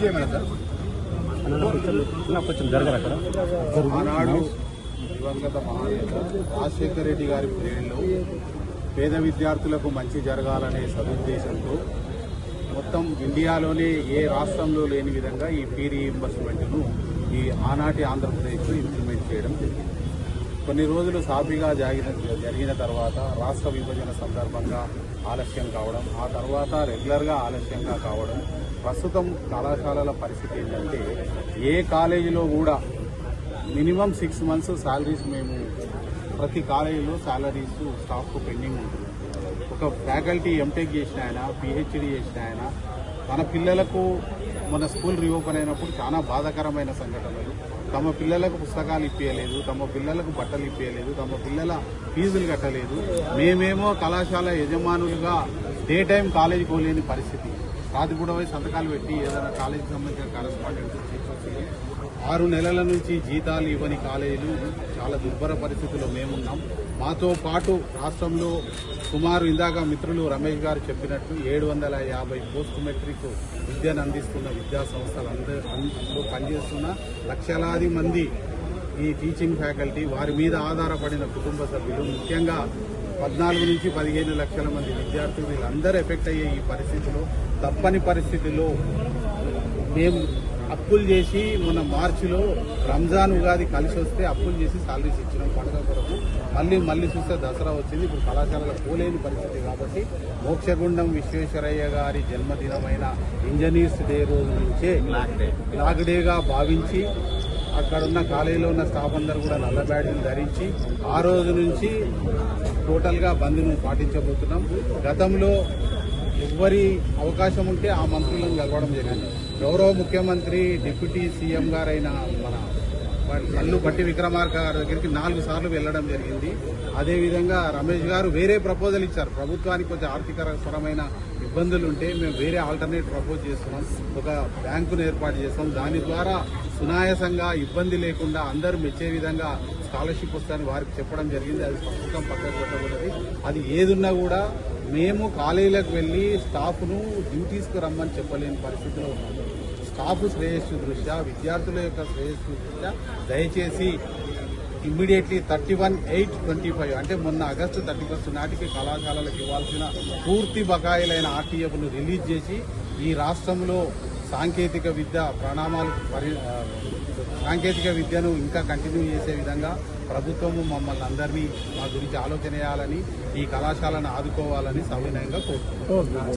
చేయమని సార్? కొంచెం జరగరు అక్కడ ఆనాడు దివంగత మహానేత రాజశేఖర రెడ్డి గారి ప్రేరణలో పేద విద్యార్థులకు మంచి జరగాలనే సదుద్దేశంతో మొత్తం ఇండియాలోనే ఏ రాష్ట్రంలో లేని విధంగా ఈ ఫీ రీఇంబర్స్మెంట్ను ఈ ఆనాటి ఆంధ్రప్రదేశ్లో ఇంప్లిమెంట్ చేయడం జరిగింది. కొన్ని రోజులు సాఫీగా జరిగిన జరిగిన తర్వాత రాష్ట్ర విభజన సందర్భంగా ఆలస్యం కావడం ఆ తర్వాత రెగ్యులర్గా ఆలస్యంగా కావడం ప్రస్తుతం కళాశాలల పరిస్థితి ఏంటంటే ఏ కాలేజీలో కూడా మినిమం సిక్స్ మంత్స్ శాలరీస్ మేము ప్రతి కాలేజీలో శాలరీస్ స్టాఫ్కు పెండింగ్ ఉంటుంది. ఒక ఫ్యాకల్టీ ఎంటెక్ చేసిన ఆయన పిహెచ్డి చేసిన ఆయన తన పిల్లలకు మన స్కూల్ రీఓపెన్ అయినప్పుడు చాలా బాధాకరమైన సంఘటనలు. తమ పిల్లలకు పుస్తకాలు ఇప్పించలేదు తమ పిల్లలకు బట్టలు ఇప్పించలేదు తమ పిల్లల ఫీజులు కట్టలేదు. మేమేమో కళాశాల యజమానులుగా డే టైం కాలేజీ పోలేని పరిస్థితి. రాతి కూడా పోయి సంతకాలు పెట్టి ఏదైనా కాలేజీకి సంబంధించిన కరెస్పాండెంట్ తీసుకొచ్చి ఆరు నెలల నుంచి జీతాలు ఇవ్వని కాలేజీలు చాలా దుర్భర పరిస్థితుల్లో మేమున్నాం. మాతో పాటు రాష్ట్రంలో సుమారు ఇందాక మిత్రులు రమేష్ గారు చెప్పినట్టు ఏడు వందల యాభై పోస్ట్ మెట్రిక్ విద్యను అందిస్తున్న విద్యా సంస్థలు అందరూ పనిచేస్తున్న లక్షలాది మంది ఈ టీచింగ్ ఫ్యాకల్టీ వారి మీద ఆధారపడిన కుటుంబ సభ్యులు. ముఖ్యంగా పద్నాలుగు నుంచి పదిహేను లక్షల మంది విద్యార్థులు వీళ్ళందరూ ఎఫెక్ట్ అయ్యే ఈ పరిస్థితిలో తప్పని పరిస్థితిలో మేము అప్పులు చేసి మన మార్చిలో రంజాన్ ఉగాది కలిసి వస్తే అప్పులు చేసి సాలరీస్ ఇచ్చినాం పండుగ కొరకు. మళ్ళీ మళ్ళీ చూస్తే దసరా వచ్చింది. ఇప్పుడు కళాశాలలో పోలేని పరిస్థితి కాబట్టి మోక్షగుండం విశ్వేశ్వరయ్య గారి జన్మదినమైన ఇంజనీర్స్ డే రోజు నుంచే బ్లాక్ డేగా భావించి అక్కడ ఉన్న కాలేజీలో ఉన్న స్టాఫ్ అందరూ కూడా నల్ల బ్యాడ్జీలు ధరించి ఆ రోజు నుంచి టోటల్గా బంద్ను పాటించబోతున్నాం. గతంలో ఎవరి అవకాశం ఉంటే ఆ మంత్రులను కలవడం జరిగింది. గౌరవ ముఖ్యమంత్రి డిప్యూటీ సీఎం గారైన మన కల్లు బట్టి విక్రమార్క గారి దగ్గరికి నాలుగు సార్లు వెళ్ళడం జరిగింది. అదేవిధంగా రమేష్ గారు వేరే ప్రపోజల్ ఇచ్చారు. ప్రభుత్వానికి కొంచెం ఆర్థికపరమైన ఇబ్బందులు ఉంటే మేము వేరే ఆల్టర్నేట్ ప్రపోజ్ చేస్తున్నాం. ఒక బ్యాంకును ఏర్పాటు చేస్తాం. దాని ద్వారా సునాయాసంగా ఇబ్బంది లేకుండా అందరూ మెచ్చే విధంగా స్కాలర్షిప్ వస్తాయని వారికి చెప్పడం జరిగింది. అది ప్రస్తుతం పక్కకు పెట్టబడ్డది అది ఏదున్నా కూడా మేము కాలేజీలకు వెళ్ళి స్టాఫ్ను డ్యూటీస్కి రమ్మని చెప్పలేని పరిస్థితిలో ఉన్నాము. స్టాఫ్ శ్రేయస్సు దృష్ట్యా విద్యార్థుల యొక్క శ్రేయస్సు దృష్ట్యా దయచేసి immediately thirty one eight twenty five అంటే మొన్న ఆగస్టు థర్టీ ఫస్ట్ నాటికి కళాశాలలకు ఇవ్వాల్సిన పూర్తి బకాయిలైన ఆర్టీఎఫ్ను రిలీజ్ చేసి ఈ రాష్ట్రంలో సాంకేతిక విద్య ప్రణామాలు పరి సాంకేతిక విద్యను ఇంకా కంటిన్యూ చేసే విధంగా ప్రభుత్వము మమ్మల్ని అందరినీ మా గురించి ఆలోచన చేయాలని ఈ కళాశాలను ఆదుకోవాలని సవినయంగా కోరుతున్నాం